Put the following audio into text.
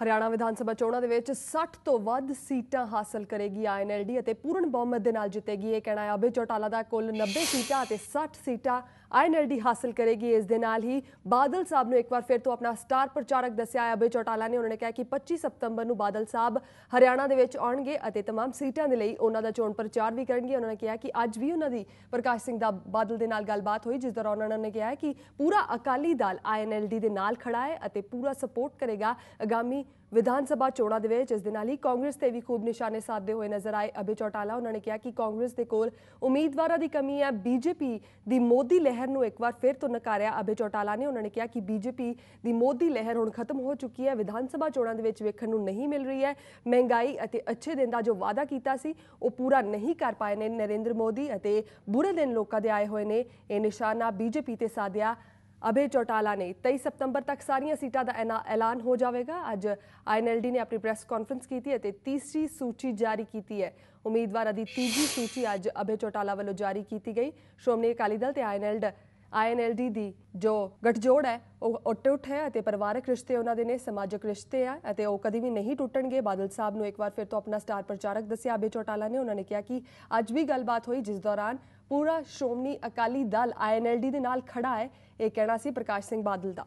ਹਰਿਆਣਾ ਵਿਧਾਨ ਸਭਾ ਚੋਣਾਂ ਦੇ ਵਿੱਚ 60 ਤੋਂ ਵੱਧ ਸੀਟਾਂ ਹਾਸਲ ਕਰੇਗੀ ਆਈਐਨਐਲਡੀ ਅਤੇ ਪੂਰਨ ਬਹੁਮਤ ਦੇ ਨਾਲ ਜਿੱਤੇਗੀ ਇਹ ਕਹਿਣਾ ਹੈ ਅਭੇ ਚੌਟਾਲਾ ਦਾ ਕੁੱਲ 90 ਸੀਟਾਂ ਅਤੇ 60 ਸੀਟਾਂ ਆਈਐਨਐਲਡੀ ਹਾਸਲ ਕਰੇਗੀ ਇਸ ਦੇ ਨਾਲ ਹੀ ਬਾਦਲ ਸਾਹਿਬ ਨੂੰ ਇੱਕ ਵਾਰ ਫਿਰ ਤੋਂ ਆਪਣਾ ਸਟਾਰ ਪ੍ਰਚਾਰਕ ਦੱਸਿਆ ਹੈ ਅਭੇ ਚੌਟਾਲਾ ਨੇ ਉਹਨਾਂ ਨੇ ਕਿਹਾ ਕਿ 25 ਸਤੰਬਰ ਨੂੰ ਬਾਦਲ ਸਾਹਿਬ ਹਰਿਆਣਾ ਦੇ ਵਿੱਚ ਆਉਣਗੇ ਅਤੇ तमाम ਸੀਟਾਂ ਦੇ ਲਈ ਉਹਨਾਂ ਦਾ ਚੋਣ ਪ੍ਰਚਾਰ ਵੀ ਕਰਨਗੇ ਉਹਨਾਂ ਨੇ ਕਿਹਾ ਕਿ ਅੱਜ ਵੀ ਉਹਨਾਂ ਦੀ ਪ੍ਰਕਾਸ਼ ਸਿੰਘ ਦਾ ਬਾਦਲ ਦੇ ਨਾਲ ਗੱਲਬਾਤ ਹੋਈ ਜਿਸ ਦੌਰਾਨ ਉਹਨਾਂ ਨੇ ਕਿਹਾ ਹੈ ਕਿ ਪੂਰਾ ਅਕਾਲੀ ਦਲ ਆਈਐਨਐਲਡੀ ਦੇ ਨਾਲ ਖੜਾ ਹੈ ਅਤੇ ਪੂਰਾ ਸਪੋਰਟ ਕਰੇਗਾ ਆਗਾਮੀ ਵਿਧਾਨ ਸਭਾ ਚੋਣਾਂ ਦੇ ਵਿੱਚ ਇਸ ਦੇ ਨਾਲ ਹੀ ਕਾਂਗਰਸ ਤੇ ਵੀ ਖੂਬ ਨਿਸ਼ਾਨੇ ਸਾਧਦੇ ਹੋਏ ਨਜ਼ਰ ਆਏ। ਅਭੇ ਚੌਟਾਲਾ, ਉਹਨਾਂ ਨੇ ਕਿਹਾ ਕਿ ਕਾਂਗਰਸ ਦੇ ਕੋਲ ਉਮੀਦਵਾਰਾਂ ਦੀ ਕਮੀ ਹੈ। ਬੀਜੇਪੀ ਦੀ ਮੋਦੀ ਲਹਿਰ ਨੂੰ ਇੱਕ ਵਾਰ ਫਿਰ ਤੋਂ ਨਕਾਰਿਆ। ਅਭੇ ਚੌਟਾਲਾ ਨੇ ਉਹਨਾਂ ਨੇ ਕਿਹਾ ਕਿ ਬੀਜੇਪੀ ਦੀ ਮੋਦੀ ਲਹਿਰ ਹੁਣ ਖਤਮ ਹੋ ਚੁੱਕੀ ਹੈ। ਵਿਧਾਨ ਸਭਾ ਚੋਣਾਂ ਦੇ ਵਿੱਚ ਵੇਖਣ ਨੂੰ ਨਹੀਂ ਮਿਲ ਰਹੀ ਹੈ। ਮਹਿੰਗਾਈ ਅਤੇ ਅੱਛੇ ਦਿਨ ਦਾ ਜੋ ਵਾਅਦਾ ਕੀਤਾ ਸੀ, ਉਹ ਪੂਰਾ ਨਹੀਂ ਕਰ ਪਾਏ ਨੇ ਨਰਿੰਦਰ ਮੋਦੀ ਅਤੇ ਬੁਰੇ ਦਿਨ ਲੋਕਾਂ ਦੇ ਆਏ ਹੋਏ ਨੇ। ਇਹ ਨਿਸ਼ਾਨਾ ਬੀਜੇਪੀ ਤੇ ਸਾਧਿਆ ਅਭੇ ਚੌਟਾਲਾ ਨੇ 23 ਸਤੰਬਰ ਤੱਕ ਸਾਰੀਆਂ ਸੀਟਾਂ ਦਾ ਐਨਾ- ਐਲਾਨ ਹੋ ਜਾਵੇਗਾ ਅੱਜ ਆਈਐਨਐਲਡੀ ਨੇ ਆਪਣੀ ਪ੍ਰੈਸ ਕਾਨਫਰੰਸ ਕੀਤੀ ਅਤੇ ਤੀਸਰੀ ਸੂਚੀ ਜਾਰੀ ਕੀਤੀ ਹੈ ਉਮੀਦਵਾਰਾਂ ਦੀ ਤੀਜੀ ਸੂਚੀ ਅੱਜ ਅਭੇ ਚੌਟਾਲਾ ਵੱਲੋਂ ਜਾਰੀ ਕੀਤੀ ਗਈ ਸ਼੍ਰੋਮਣੀ ਅਕਾਲੀ ਦਲ ਤੇ ਆਈਐਨਐਲਡ ਆਈਐਨਐਲਡੀ ਦੀ ਜੋ ਗਠਜੋੜ ਹੈ ਉਹ ਅਟੁੱਟ ਹੈ ਅਤੇ ਪਰਿਵਾਰਕ ਰਿਸ਼ਤੇ ਉਹਨਾਂ ਦੇ ਨੇ ਸਮਾਜਿਕ ਰਿਸ਼ਤੇ ਆ ਅਤੇ ਉਹ ਕਦੀ ਵੀ ਨਹੀਂ ਟੁੱਟਣਗੇ ਬਾਦਲ ਸਾਹਿਬ ਨੂੰ ਇੱਕ ਵਾਰ ਫਿਰ ਤੋਂ ਆਪਣਾ ਸਟਾਰ ਪ੍ਰਚਾਰਕ ਦੱਸਿਆ ਅਭੇ ਚੌਟਾਲਾ ਨੇ ਉਹਨਾਂ ਨੇ ਕਿਹਾ ਕਿ ਅੱਜ ਵੀ ਗੱਲਬਾਤ ਹੋਈ ਜਿਸ ਦੌਰਾਨ ਪੂਰਾ ਸ਼੍ਰੋਮਣੀ ਅਕਾਲੀ ਦਲ ਆਈਐਨਐਲਡੀ ਦੇ ਨਾਲ ਖੜਾ ਹੈ। ਇਹ ਕਹਿਣਾ ਸੀ ਪ੍ਰਕਾਸ਼ ਸਿੰਘ ਬਾਦਲ ਦਾ।